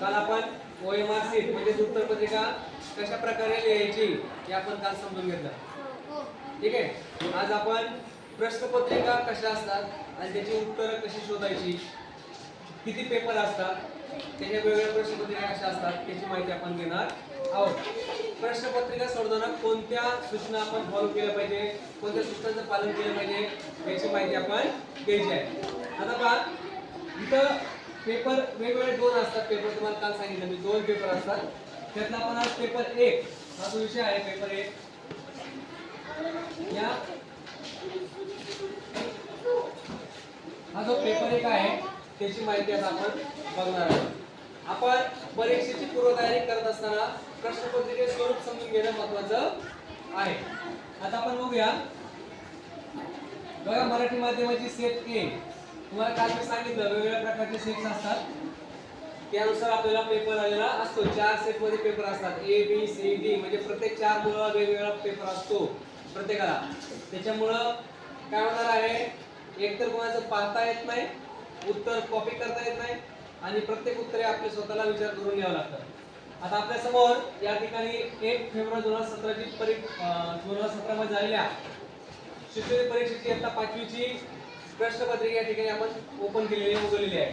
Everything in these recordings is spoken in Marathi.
काल आपण ओएमआर सीट म्हणजे उत्तर पत्रिका कशा प्रकारे लिहायची हे आपण काल समजून घेतलं. ठीक आहे? आज आपण प्रश्नपत्रिका कशा असतात आणि त्याची उत्तरं कशी शोधायची किती पेपर असतात त्याच्या वेगवेगळ्या प्रश्नपत्रिका कशा असतात त्याची माहिती आपण घेणार आहोत. प्रश्नपत्रिका सोडताना कोणत्या सूचना आपण फॉलो केल्या पाहिजे कोणत्या सूचनांचं पालन केलं पाहिजे याची माहिती आपण घ्यायची आहे. आता पहा इथं पेपर वेगवेगळे दोन असतात. पेपर तुम्हाला काल सांगितलं मी दोन पेपर असतात. त्यातला आपण आज पेपर एक हा जो विषय आहे पेपर एक. या. हा जो पेपर एक आहे त्याची माहिती आता आपण बघणार आहोत. आपण परीक्षेची पूर्वतयारी करत असताना प्रश्नपत्रिके स्वरूप समजून घेणं महत्वाचं आहे. आता आपण बघूया. बघा मराठी माध्यमाची सेट ए तुम्हाला काल मी सांगितलं वेगवेगळ्या प्रकारचे सेट्स असतात. त्यानुसार आपल्याला पेपर आलेला असतो. चार सेटमध्ये पेपर असतात. ए बी सी डी म्हणजे प्रत्येक चार मुलं वेगवेगळा पेपर असतो प्रत्येकाला. त्याच्यामुळं काय होणार आहे? एकतर कोणाचं पाहता येत नाही उत्तर कॉपी करता येत नाही आणि प्रत्येक उत्तरे आपले स्वतःला विचार करून घ्यावं लागतं आता आपल्यासमोर या ठिकाणी एक फेब्रुवारी दोन हजार सतराची परी दोन हजार सतरामध्ये झालेल्या शिक्षण परीक्षेची आता पाचवीची प्रश्नपत्रिका या ठिकाणी आपण ओपन केलेली आहे उघडलेली आहे.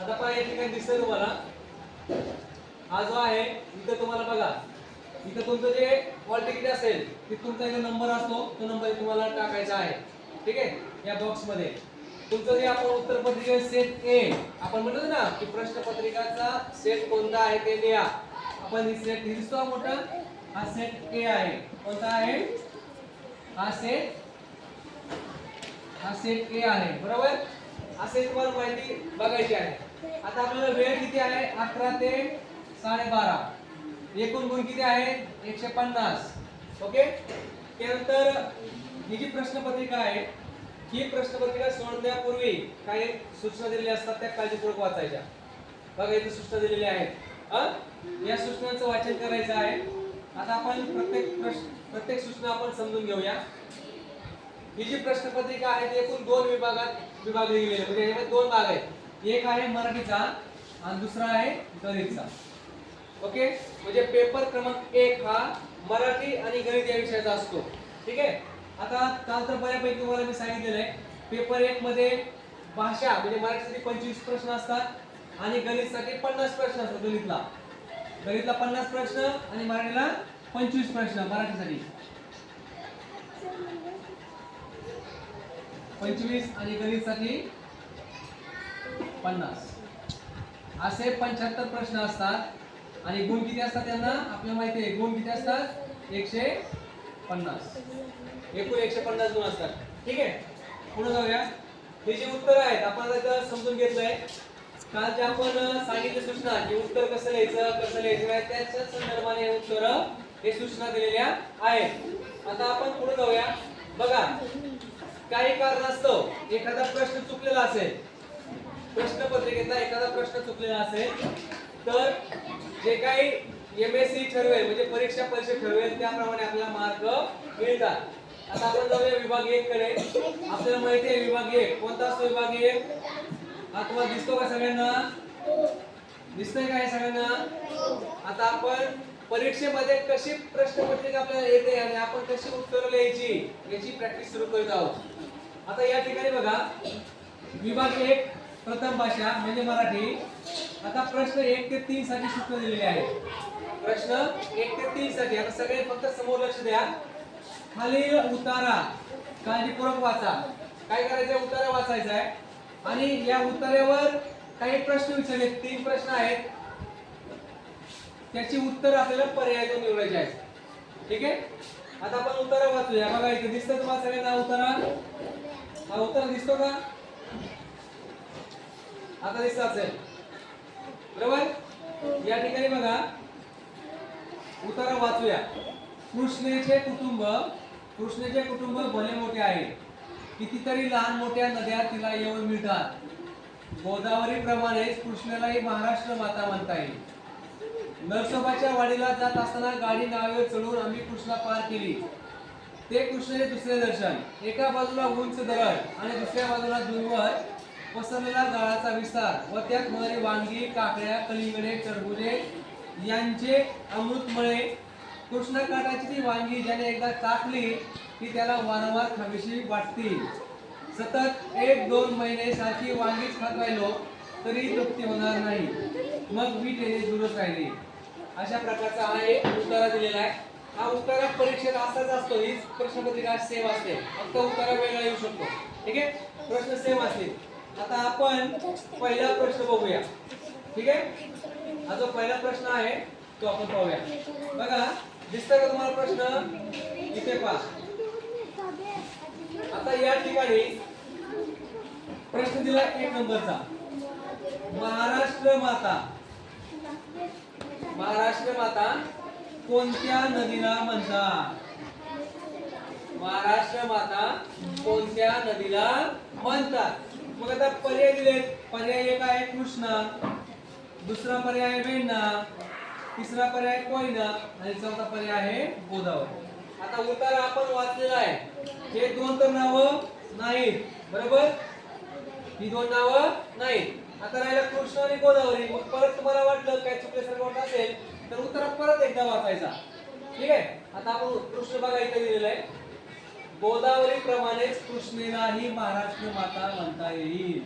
आता पहा या ठिकाणी दिसतंय तुम्हाला. हा जो आहे इथं तुम्हाला बघा. इथं तुमचं जे हॉल तिकीट असेल ते तुमचा इथे नंबर असतो तो नंबर तुम्हाला टाकायचा आहे. ठीक आहे? या बॉक्समध्ये तुमचं जे आपण उत्तर पत्रिका सेट ए आपण म्हणतो ना की प्रश्नपत्रिकाचा सेट कोणता आहे ते लिहा. आपण ही सेट दिसतो मोठा हा सेट ए आहे. कोणता आहे? हा सेट हा सेट ए आहे बरोबर? असे तुम्हाला माहिती बघायची आहे. आता आपल्याला वेळ किती आहे? अकरा ते साडेबारा. एकूण गुण किती आहे? एकशे पन्नास. ओके त्यानंतर ही जी प्रश्नपत्रिका आहे ही प्रश्नपत्रिका सोडण्यापूर्वी काही सूचना दिलेल्या असतात त्या काळजीपूर्वक वाचायच्या. बघा इथे सूचना दिलेल्या आहेत. या सूचनांचं वाचन करायचं आहे. आता आपण प्रत्येक प्रश्न प्रत्येक सूचना आपण समजून घेऊया. ही जी प्रश्नपत्रिका आहे ती एकूण दोन विभागात विभागली गेलेली आहे. म्हणजे याच्यामध्ये दोन भाग आहेत. एक आहे मराठीचा आणि दुसरा आहे गणितचा. ओके? म्हणजे पेपर क्रमांक एक हा मराठी आणि गणित या विषयाचा असतो. ठीक आहे? आता काल तर बऱ्यापैकी तुम्हाला मी सांगितलेलं आहे पेपर एक मध्ये भाषा म्हणजे मराठीसाठी पंचवीस प्रश्न असतात आणि गणितसाठी पन्नास प्रश्न असतात गणितला. गणितला पन्नास प्रश्न आणि मराठीला पंचवीस प्रश्न मराठीसाठी. पंचवीस आणि गणितसाठी पन्नास. असे पंच्याहत्तर प्रश्न असतात आणि गुण किती असतात त्यांना आपल्याला माहिती आहे गुण किती असतात? एकशे पन्नास. एकूण एकशे पन्नास गुण असतात. ठीक आहे? पुढे जाऊया. हे जे उत्तर आहेत आपण आता समजून घेतलंय. काल जे आपण सांगितले सूचना की उत्तर कसं लिहायचं कसं लिहायचं नाही त्याच्या संदर्भाने उत्तर हे सूचना दिलेल्या आहेत. आता आपण पुढे जाऊया. बघा. काही कारणास्तव एखादा प्रश्न चुकलेला असेल प्रश्नपत्रिकेतला एखादा प्रश्न चुकलेला असेल तर जे काही एम एस सी ठरवेल म्हणजे परीक्षा परिषद ठरवेल त्याप्रमाणे आपल्याला मार्क मिळतात. आता आपण जाऊया विभाग एक कडे. आपल्याला माहिती आहे विभाग एक. कोणता असतो विभाग एक? हा तुम्हाला दिसतो का सगळ्यांना? दिसतंय का हे सगळ्यांना? आता आपण परीक्षेमध्ये कशी प्रश्नपत्रिका आपल्याला येते आणि आपण कशी उत्तरं लिहायची याची प्रॅक्टिस सुरू करत आहोत. आता या ठिकाणी बघा. विभाग एक प्रथम भाषा म्हणजे मराठी. आता प्रश्न एक ते तीन साठी सूचना दिलेली आहे प्रश्न एक ते तीन साठी आता सगळे फक्त समोर लक्ष द्या. खाली उतारा. काळजीपूर्वक वाचा. काय करायचंय? उतारा वाचायचा आहे. आणि या उतार्यावर काही प्रश्न विचारले. तीन प्रश्न आहेत. त्याची उत्तर आपल्याला पर्याय निवडायचे आहेत. ठीक आहे? आता आपण उतारा वाचूया. बघा इथे दिसतं तुम्हाला सगळ्यांना उतारा. हा उत्तर दिसतो का? आता दिसत असेल. बरोबर या ठिकाणी बघा. उतारा वाचूया. कृष्णेचे कुटुंब कृष्णेचे कुटुंब भले मोठे आहे कितीतरी लहान मोठ्या नद्या तिला येऊन मिळतात. गोदावरी प्रमाणेच कृष्णालाही महाराष्ट्र माता म्हणता येईल. नरसोबाच्या वाडीला जात असताना गाडी नावे चढून आम्ही कृष्णा पार केली. ते कृष्णाचे दुसरे दर्शन. एका बाजूला उंच दरड आणि दुसऱ्या बाजूला दूरवर पसरलेला गाळाचा विस्तार. व त्यात मरे वांगी काकड्या कलिंगडे टरबुजे यांचे अमृतमळे. कृष्णकाठाची ती वांगी ज्याने एकदा टाकली की त्याला वारंवार खावीशी वाटतील सतत एक दोन महिने सारखी वांगीच खात राहिलो तरी तृप्ती होणार नाही. मग मी त्याने दूरच राहिली. अशा प्रकारचा हा एक उत्तरा दिलेला आहे. हा उत्तर परीक्षेत असाच असतो हीच प्रश्नपत्रिका सेम असते. फक्त उत्तर वेगळा येऊ शकतो. ठीक आहे? प्रश्न सेम असतील. आता आपण पहिला प्रश्न बघूया. ठीक आहे? हा जो पहिला प्रश्न आहे तो आपण पाहूया. बघा दिसतोय का तुम्हाला प्रश्न? इथे पहा. आता या ठिकाणी प्रश्न दिला एक नंबरचा. महाराष्ट्र माता. महाराष्ट्र माता कोणत्या नदीला म्हणतात? महाराष्ट्र माता कोणत्या नदीला म्हणतात? मग आता पर्याय दिलेत. पर्याय एक आहे कृष्णा. दुसरा पर्याय वेण्णा तिसरा पर्याय कोयना. आणि चौथा पर्याय आहे गोदावरी. आता उतारा आपण वाचलेला आहे. हे दोन तर नावं नाहीत. बरोबर? ही दोन नावं नाहीत. आता राहिला कृष्ण आणि गोदावरी. मग परत तुम्हाला वाटलं काय चुकल्यासारखं वाटत असेल तर उत्तर परत एकदा वाचायचा. ठीक आहे? आता आपण कृष्ण बघा इथे दिलेलं आहे. गोदावरी प्रमाणेच कृष्णेलाही महाराष्ट्र माता म्हणता येईल.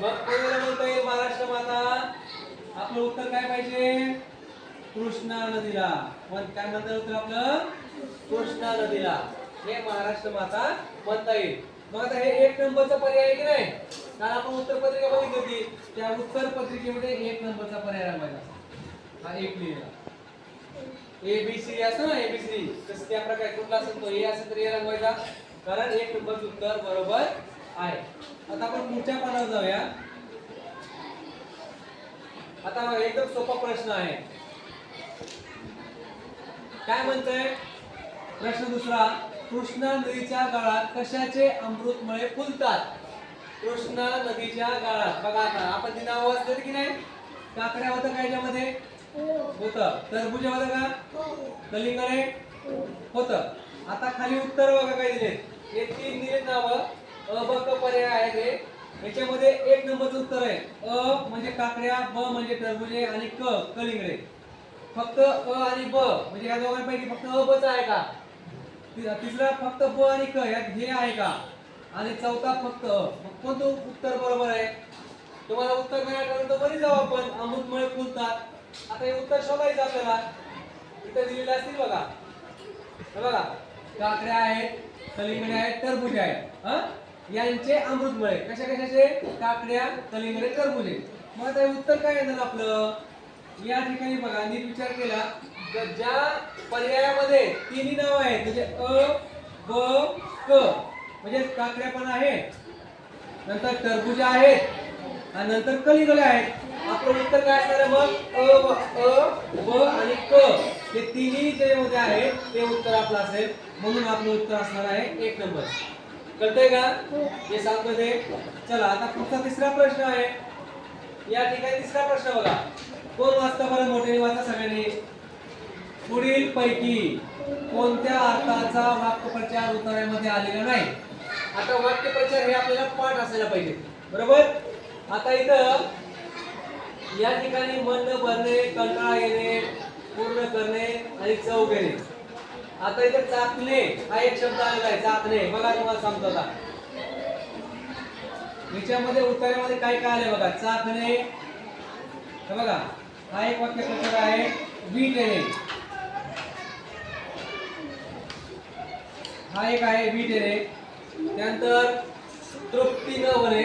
मग कोणाला म्हणता येईल महाराष्ट्र माता? आपलं उत्तर काय पाहिजे? कृष्णा नदीला. मग काय म्हणता उत्तर आपलं? कृष्णा नदीला. हे महाराष्ट्र माता म्हणता येईल. मग आता हे एक नंबरचा पर्याय आहे की नाही? काल आपण उत्तर पत्रिका बघितली होती. त्या उत्तर पत्रिकेमध्ये एक नंबरचा पर्याय राखायचा हा एक लिहिला ए बी सी असं ना ए बी सी तसं त्या प्रकारे कुठला असेल तो ए असेल तर ए रंगवायचा कारण एक नंबरचं उत्तर बरोबर आहे. आता आपण पुढच्या पानावर जाऊया. आता एकदम सोपा प्रश्न आहे. काय म्हणतंय? प्रश्न दुसरा कृष्णा नदीच्या काळात कशाचे अमृतमळे फुलतात? कृष्णा नदीच्या गाळात बघा आता आपण ती नाव वाचलेली की नाही? काकड्या होतं काय याच्यामध्ये? होत. टरबूज होतं का? कलिंगडे होत. आता खाली उत्तर बघा काय दिले. हे तीन दिले नाव. अ ब क पर्याय आहे ते याच्यामध्ये एक नंबरचं उत्तर आहे. अ म्हणजे काकड्या ब म्हणजे टरबुजे आणि क कलिंगडे फक्त अ आणि ब म्हणजे या दोघांपैकी फक्त अ बच आहे का? तिसरा फक्त ब आणि क यात हे आहे का? आणि चौथा फक्त. मग कोणतं उत्तर बरोबर आहे? तुम्हाला उत्तर नाही आठवलं तर बरी जाऊ आपण. अमृतमुळे फुलतात. आता हे उत्तर शोधायचं आपल्याला. इथे दिलेलं असतील बघा. बघा. काकड्या आहेत कलिंगडे आहेत टरबुजे आहेत. हा? यांचे अमृतमळे. कशा कशाचे? काकड्या कलिंगडे टरबुजे. मग आता उत्तर काय येणार आपलं? या ठिकाणी बघा. नीट विचार केला. तर ज्या पर्यायामध्ये तिन्ही नाव आहेत म्हणजे अ ब क म्हणजे काकड्या पण आहेत नंतर टरबूज आहेत आणि नंतर कलिंगडे आहेत. आपलं उत्तर काय असणार आहे मग? अ ब आणि क. हे तिन्ही ज्यामध्ये आहेत ते उत्तर आपलं असेल. म्हणून आपलं उत्तर असणार आहे एक नंबर. कळतंय का? हे. सांगतो ते चला आता पुढचा तिसरा प्रश्न आहे. या ठिकाणी तिसरा प्रश्न बघा. कोण वाचता बरं मोठे? वाचा सगळ्यांनी. पुढील पैकी कोणत्या अर्थाचा वाक्यप्रचार उतार्यामध्ये आलेला नाही? आता वाक्यप्रचार हे आपल्याला पाठ असायला पाहिजे. बरोबर? आता इथं या ठिकाणी मन भरणे कंटाळा येणे पूर्ण करणे आणि चव घेणे. आता इथे चाकणे हा एक शब्द आलेला आहे चाकणे. बघा तुम्हाला सांगतो आता. याच्यामध्ये उत्तरामध्ये काय काय आले बघा? चाकणे. हे बघा हा एक वाक्य वाक्यप्रचार आहे वीट येणे. हा एक आहे वीट येणे. त्यानंतर तृप्ती न होणे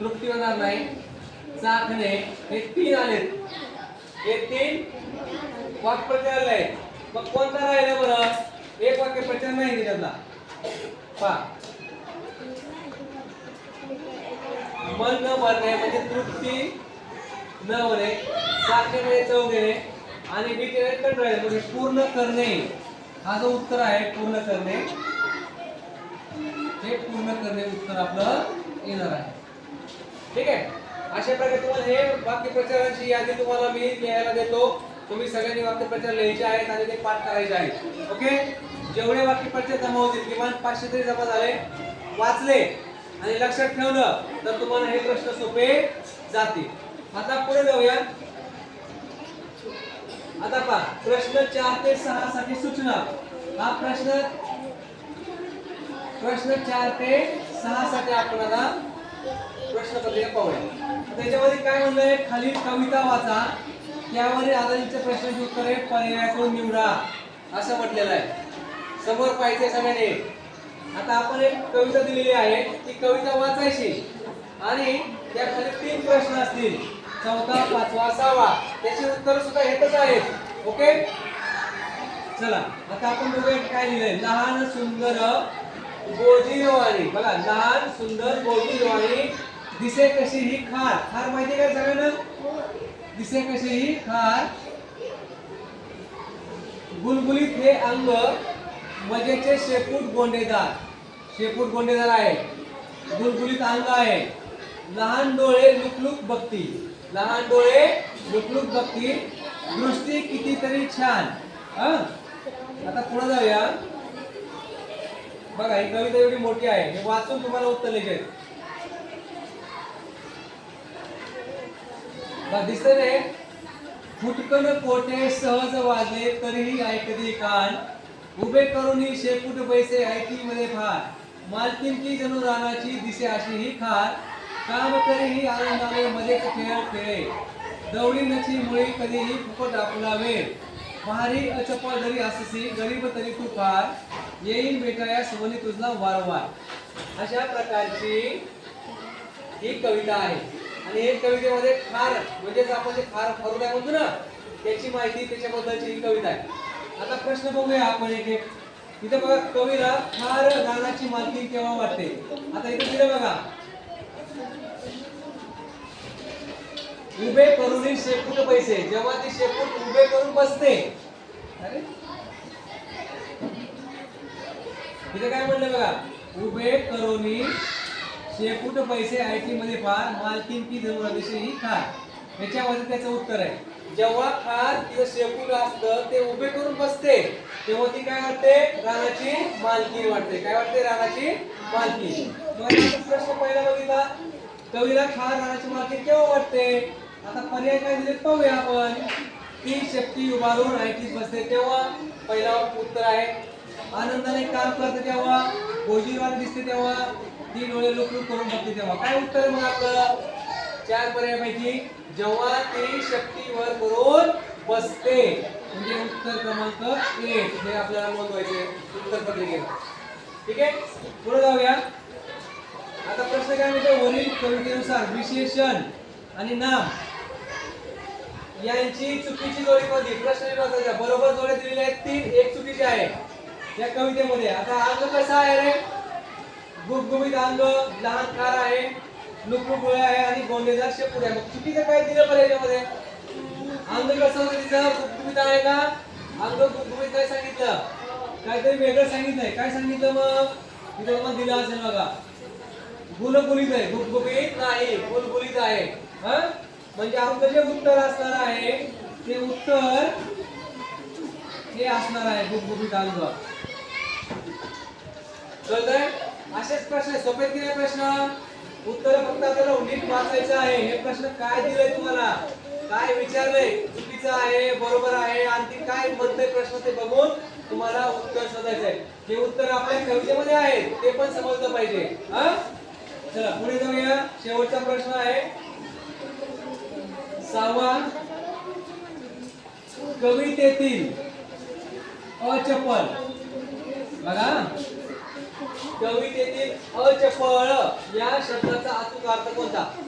तृप्ती होणार नाही. चाकणे हे तीन आलेत. हे तीन वाक्यप्रचार आहेत. मग कोणता राहिला बरं? एक वाक्य प्रचार नाही त्याच्यातला पहा. मन न भरणे म्हणजे तृप्ती न होणे चाकणे म्हणजे चव घेणे आणि वीट कंटाळणे म्हणजे पूर्ण करणे. हा जो उत्तर आहे पूर्ण करणे. हे पूर्ण करणे उत्तर आपलं येणार आहे. ठीक आहे? अशा प्रकारे तुम्हाला हे वाक्यप्रचारांची यादी तुम्हाला मी लिहायला देतो. तुम्ही सगळ्यांनी वाक्यप्रचार लिहायचे आहेत आणि ते पाठ करायचे आहेत. ओके? जेवढे वाक्यप्रचार जमा होतील किमान पाचशे तरी जमा झाले. वाचले आणि लक्षात ठेवलं तर तुम्हाला हे प्रश्न सोपे जातील. आता पुढे जाऊया. आता पहा प्रश्न चार ते सहा साठी सूचना. हा प्रश्न प्रश्न चार ते सहा साठी आपण आता प्रश्नपत्रिका पाहूया. त्याच्यामध्ये काय म्हणलंय? खाली कविता वाचा. त्यावर आधारित प्रश्नाची उत्तरे पर्यायातून निवडा. असं म्हटलेलं आहे. समोर पाहिजे सगळ्याने. आता आपण एक कविता दिलेली आहे. ती कविता वाचायची. आणि त्या खाली तीन प्रश्न असतील. चौथा पाचवा सहावा. त्याची उत्तर सुद्धा येतच आहेत. ओके? चला. आता आपण बघूया काय लिहिलंय. लहान सुंदर गोजीरवाणी बघा लहान सुंदर गोजीरवाणी दिसे कशी ही खार. खार माहिती काय सगळ्यांना? दिसे कशी ही खार. गुलगुलीत हे अंग मजेचे शेपूट गोंडेदार. शेपूट गोंडेदार आहे. गुलगुलीत अंग आहे. लहान डोळे लुकलुक बघती लहान डोळे लुकलुक बघती दृष्टी कितीतरी छान. हा? आता पुढे जाऊया. बघा ही कविता एवढी मोठी आहे. हे वाचून तुम्हाला उत्तर लिहायचे दिसतंय रे फुटकन कोटे सहज वाजले तरीही ऐकते कान. उभे करून ही शेपूट पैसे ऐकी मध्ये फार मालकीन की जणू रानाची दिसे अशी ही खार. काम करीही आनंदाने मजेच खेळ खेळे. दवडी नची मुळी कधीही फुकट आपला वेळ भारी अचपळ जरी अससी गरीब तरी तू फार. येईन बेटा या सोनी तुझला वारंवार. अशा प्रकारची ही कविता आहे. आणि हे कवितेमध्ये खार म्हणजेच आपण जे खार फरुटा म्हणतो ना त्याची माहिती त्याच्याबद्दलची ही कविता आहे. आता प्रश्न बघूया आपण एक एक. इथे बघा कवीला फार रानाची मालकी केव्हा वाटते? आता इथे दिलं बघा. उभे करून ही शेपूट पैसे. जेव्हा ती शेपूट उभे करून बसते. अरे इथे काय म्हणलं बघा? उभे करोनी शेपूट पैसे आय टी मध्ये फार मालकीन की जरूरविषयी ही खार याच्यामध्ये त्याचं उत्तर आहे. जेव्हा खार तिचं शेपूट असतं ते उभे करून बसते. तेव्हा ती काय वाटते रानाची मालकी वाटते. काय वाटते? रानाची मालकी प्रश्न पहिला बघितला. कवीला खार रानाची मालकी केव्हा वाटते? आता पर्याय काय दिले पाहूया आपण. ती शक्ती उभारून आयटी बसते. तेव्हा पहिला उत्तर आहे आनंदाने काम करते तेव्हा गोजीवान दिसते तेव्हा ती डोळे लुकलुक करून बघते तेव्हा. काय उत्तर आहे मग आपलं? चार पर्यायापैकी जेव्हा ती शक्तीवर करून बसते. म्हणजे उत्तर क्रमांक एक. हे आपल्याला नोंदवायचे उत्तर पत्रिकेला ठीक आहे? पुढे जाऊया. आता प्रश्न काय म्हणतो? वरील कवितेनुसार विशेषण आणि नाम. यांची चुकीची जोडी कोणती? प्रश्न बरोबर जोड्या दिलेल्या आहेत तीन. एक चुकीची आहे. या कवितेमध्ये. आता अंग कसा आहे रे? गुबगुबीत अंग लहान कार आहे लुकलुक आहे आणि गोंडेदार शेपूट आहे. मग चुकीचं काय दिलं बरं याच्यामध्ये? अंग कसं होतं तिचं? गुबगुबीत आहे का? अंग गुबगुबीत काय सांगितलं? काहीतरी वेगळं सांगितलंय. काय सांगितलं मग? तिथं मग दिलं असेल बघा. गुलगुलीत आहे. गुबगुबीत नाही. गुलगुलीत आहे. हा? म्हणजे आमचं जे उत्तर असणार आहे ते उत्तर हे असणार आहे गुबगुबीत अंग. कळतंय असेच प्रश्न आहेत. सोपे आहेत प्रश्न उत्तर फक्त आपल्याला नीट वाचायचं आहे. हे प्रश्न काय दिलंय तुम्हाला? काय विचारलंय? चुकीचं आहे बरोबर आहे आणखी काय म्हणतंय प्रश्न ते बघून तुम्हाला उत्तर शोधायचं आहे. हे उत्तर आपल्या कवितेमध्ये आहे ते पण समजलं पाहिजे. हा? चला पुढे जाऊया. शेवटचा प्रश्न आहे. सहावा. कवितेतील अचपल. बघा. कवितेतील अचपळ या शब्दाचा अचूक अर्थ कोणता?